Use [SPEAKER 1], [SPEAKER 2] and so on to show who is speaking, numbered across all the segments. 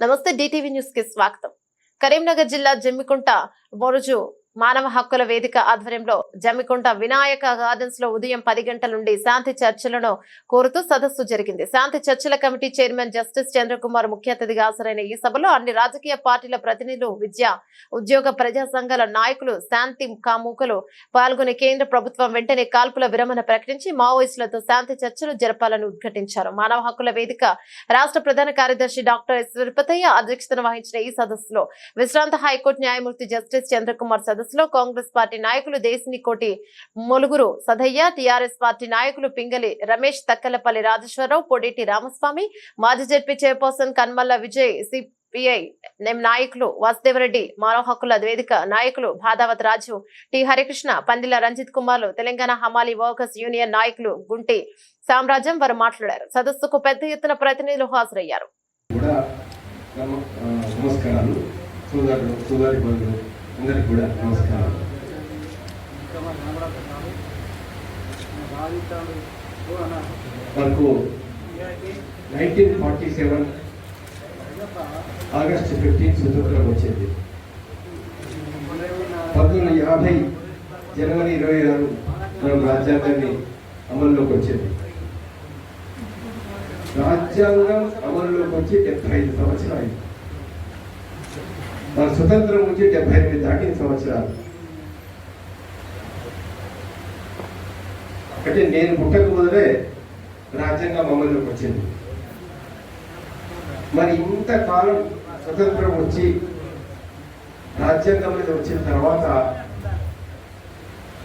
[SPEAKER 1] నమస్తే డిటీవీ న్యూస్కి స్వాగతం. కరీంనగర్ జిల్లా జమ్మికుంట బొరుజు మానవ హక్కుల వేదిక ఆధ్వర్యంలో జమ్మికుంట వినాయక గార్డెన్స్లో ఉదయం పది గంటల నుండి శాంతి చర్చలను కోరుతూ సదస్సు జరిగింది. శాంతి చర్చల కమిటీ చైర్మన్ జస్టిస్ చంద్రకుమార్ ముఖ్య అతిథిగా హాజరైన ఈ సభలో అన్ని రాజకీయ పార్టీల ప్రతినిధులు విద్య ఉద్యోగ ప్రజా సంఘాల నాయకులు శాంతి కాముకలు పాల్గొని కేంద్ర ప్రభుత్వం వెంటనే కాల్పుల విరమణ ప్రకటించి మావోయిస్టులతో శాంతి చర్చలు జరపాలని ఉద్ఘాటించారు. మానవ హక్కుల వేదిక రాష్ట్ర ప్రధాన కార్యదర్శి డాక్టర్ ఎస్ తిరుపతయ్య అధ్యక్షతన వహించిన ఈ సదస్సులో విశ్రాంత హైకోర్టు న్యాయమూర్తి జస్టిస్ చంద్రకుమార్ సదస్సు సదస్సులో కాంగ్రెస్ పార్టీ నాయకులు దేశిని కోటి మొలుగురు సదయ్య టిఆర్ఎస్ పార్టీ నాయకులు పింగలి రమేష్ తక్కలపల్లి రాజేశ్వరరావు పొడేటి రామస్వామి మాజీ ZP chairperson Kanmalla Vijay CPI నెం నాయకులు వాసుదేవరెడ్డి మానవ హక్కుల వేదిక నాయకులు భాదావత్ రాజు టి హరికృష్ణ పందిల రంజిత్ కుమార్లు తెలంగాణ హమాలి వర్కర్స్ యూనియన్ నాయకులు గుంటి సామ్రాజ్యం వారు మాట్లాడారు. సదస్సుకు పెద్ద ఎత్తున ప్రతినిధులు హాజరయ్యారు.
[SPEAKER 2] అందరికి కూడా నమస్కారం. మనకు nineteen forty seven August fifteen స్వతంత్రం వచ్చింది. పంతొమ్మిది యాభై జనవరి ఇరవై ఆరు మనం రాజ్యాంగాన్ని అమల్లోకి వచ్చింది. రాజ్యాంగం అమల్లోకి వచ్చి డెబ్బై ఐదు సంవత్సరాలు అయింది. మన స్వతంత్రం వచ్చి డెబ్బై ఎనిమిది దాటిన సంవత్సరాలు. అంటే నేను పుట్టక మొదలే రాజ్యాంగం అమలులోకి వచ్చింది. మరి ఇంతకాలం స్వతంత్రం వచ్చి రాజ్యాంగం మీద వచ్చిన తర్వాత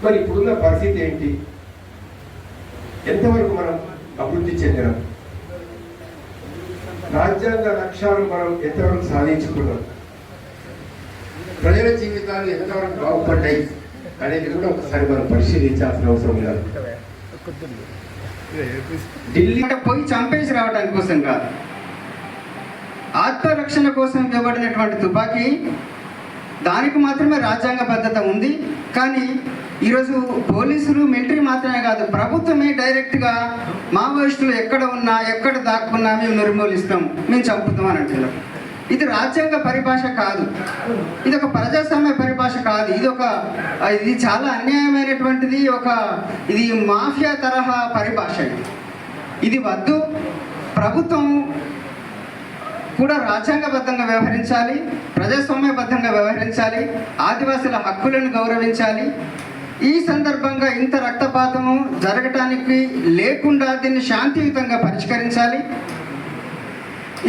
[SPEAKER 2] మరి ఇప్పుడున్న పరిస్థితి ఏంటి? ఎంతవరకు మనం అభివృద్ధి చెందినాం రాజ్యాంగ లక్ష్యాలు మనం ఎంతవరకు సాధించుకున్నాం? ప్రజల జీవితాలు ఎంతవరకు బాగుపడ్డాయి అనేది కూడా ఒకసారి మనం పరిశీలించాల్సిన అవసరం లేదు.
[SPEAKER 3] ఢిల్లీ పోయి చంపేసి రావడానికి కోసం కాదు. ఆత్మరక్షణ కోసం ఇవ్వబడినటువంటి తుపాకీ దానికి మాత్రమే రాజ్యాంగ భద్రత ఉంది. కానీ ఈరోజు పోలీసులు మిలిటరీ మాత్రమే కాదు ప్రభుత్వమే డైరెక్ట్గా మావోయిస్టులు ఎక్కడ ఉన్నా ఎక్కడ దాక్కున్నా మేము నిర్మూలిస్తాం. మేము చంపుతాం అని అంటున్నారు. ఇది రాజ్యాంగ పరిభాష కాదు. ఇది ఒక ప్రజాస్వామ్య పరిభాష కాదు. ఇది ఒక ఇది చాలా అన్యాయమైనటువంటిది. ఒక ఇది మాఫియా తరహా పరిభాష ఇది. ఇది వద్దు. ప్రభుత్వం కూడా రాజ్యాంగబద్ధంగా వ్యవహరించాలి. ప్రజాస్వామ్యబద్ధంగా వ్యవహరించాలి. ఆదివాసుల హక్కులను గౌరవించాలి. ఈ సందర్భంగా ఇంత రక్తపాతము జరగటానికి లేకుండా దీన్ని శాంతియుతంగా పరిష్కరించాలి.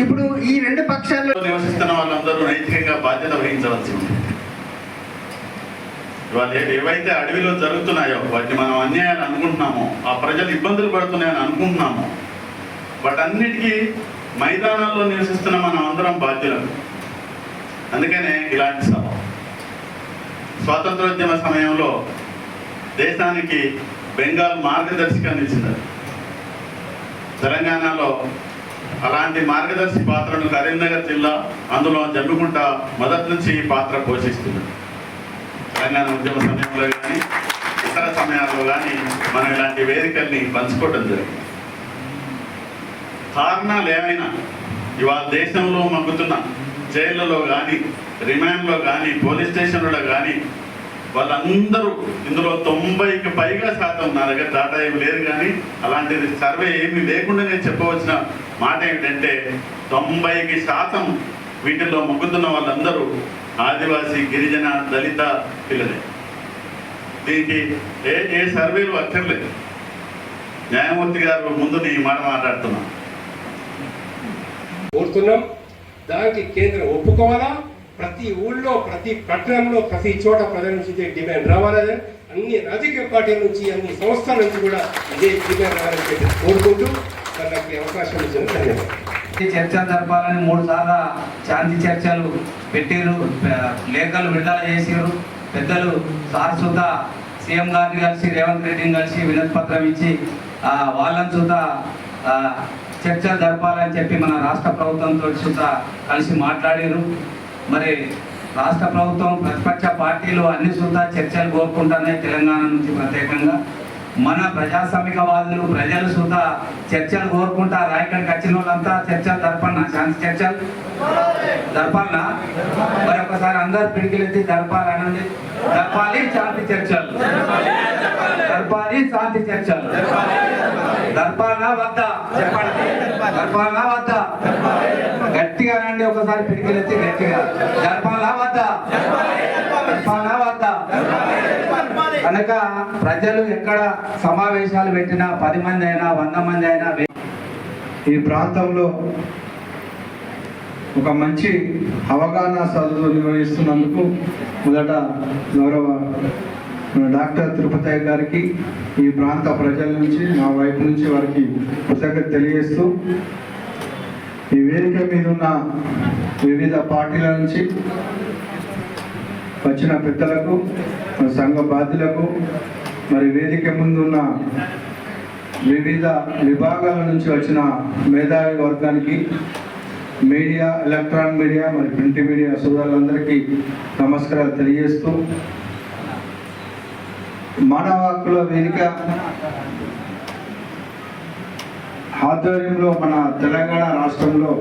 [SPEAKER 3] ఇప్పుడు ఈ రెండు పక్షాల్లో
[SPEAKER 4] నివసిస్తున్న వాళ్ళందరూ నైతికంగా బాధ్యత వహించవలసింది ఇవాళ ఏవైతే అడవిలో జరుగుతున్నాయో వాటిని మనం అన్యాయాలు అనుకుంటున్నామో ఆ ప్రజలు ఇబ్బందులు పడుతున్నాయని అనుకుంటున్నామో వాటన్నిటికీ మైదానాల్లో నివసిస్తున్న మనం అందరం బాధ్యులం. అందుకనే ఇలాంటి సభ. స్వాతంత్రోద్యమ సమయంలో దేశానికి బెంగాల్ మార్గదర్శకాన్ని ఇచ్చింది. తెలంగాణలో అలాంటి మార్గదర్శి పాత్రను కరీంనగర్ జిల్లా అందులో జమ్మికుంట మొదటి నుంచి ఈ పాత్ర పోషిస్తుంది. తెలంగాణ ఉద్యమ సమయంలో కానీ ఇతర సమయాల్లో కానీ మనం ఇలాంటి వేదికల్ని పంచుకోవడం జరిగింది. కారణాలు ఏమైనా ఇవాళ దేశంలో మగ్గుతున్న జైళ్ళలో కానీ రిమాండ్లో కానీ పోలీస్ స్టేషన్లలో కానీ వాళ్ళందరూ ఇందులో తొంభైకి పైగా శాతం నా దగ్గర డాటా ఏమి లేదు కానీ అలాంటిది సర్వే ఏమి లేకుండా నేను చెప్పవలసిన మాట ఏమిటంటే తొంభైకి శాతం వీటిల్లో మొగ్గుతున్న వాళ్ళందరూ ఆదివాసీ గిరిజన దళిత పిల్లలే. దీనికి ఏ ఏ సర్వేలు అక్కర్లేదు. న్యాయమూర్తి గారు ముందు ఈ మాట మాట్లాడుతున్నాను
[SPEAKER 2] కోరుతున్నాం. దానికి కేంద్రం ఒప్పుకోవాలా? ప్రతి ఊళ్ళో ప్రతి పట్టణంలో ప్రతి చోట ప్రజల నుంచి డిమాండ్ రావాలని అన్ని రాజకీయ పార్టీల నుంచి అన్ని సంస్థల నుంచి కూడా ఇదే డిమాండ్ రావాలని చెప్పి కోరుకుంటూ నాకు అవకాశం ఇచ్చిన ధన్యవాదాలు.
[SPEAKER 3] ఈ చర్చ జరపాలని మూడు సార్లు శాంతి చర్చలు పెట్టారు లేఖలు విడుదల చేసారు పెద్దలు సార్ సీఎం గారిని కలిసి రేవంత్ రెడ్డిని కలిసి వినతి పత్రం ఇచ్చి వాళ్ళని చూత చర్చలు జరపాలని చెప్పి మన రాష్ట్ర ప్రభుత్వంతో చూత కలిసి మాట్లాడారు మరి రాష్ట్ర ప్రభుత్వం ప్రతిపక్ష పార్టీలు అన్ని సుత చర్చలు కోరుకుంటున్నాయి తెలంగాణ నుంచి ప్రత్యేకంగా.
[SPEAKER 5] మన ప్రజాస్వామికవాదులు ప్రజలు సుత చర్చలు కోరుకుంటా రాయకడికి వచ్చిన వాళ్ళంతా చర్చలు జరపన్నా శాంతి చర్చలు? దర్పన్న మరి ఒకసారి అందరు పిడికిలెత్తి జరపాలనండి దర్పాలి శాంతి చర్చలు. దర్పాలి శాంతి చర్చలు. జరపాలనా వద్దా? చెప్పండి వద్ద? వద్దా గట్టిగా రండి ఒకసారి పిడికిలెత్తి గట్టిగా. జరపాలా వద్దా. జరపాలా వద్దా. కనుక ప్రజలు ఎక్కడ సమావేశాలు పెట్టినా పది మంది అయినా వంద మంది అయినా
[SPEAKER 6] ఈ ప్రాంతంలో ఒక మంచి అవగాహన సదువు నిర్వహిస్తున్నందుకు మొదట గౌరవ డాక్టర్ తిరుపతి గారికి ఈ ప్రాంత ప్రజల నుంచి మా వైపు నుంచి వారికి కృతజ్ఞత తెలియజేస్తూ ఈ వేదిక మీద ఉన్న వివిధ పార్టీల నుంచి వచ్చిన పెద్దలకు సంఘ బాధ్యులకు మరి వేదిక ముందున్న వివిధ విభాగాల నుంచి వచ్చిన మేధావి వర్గానికి మీడియా ఎలక్ట్రానిక్ మీడియా మరి ప్రింట్ మీడియా సోదరులందరికీ నమస్కారాలు తెలియజేస్తూ మానవ హక్కుల వేదిక ఆధ్వర్యంలో మన తెలంగాణ రాష్ట్రంలో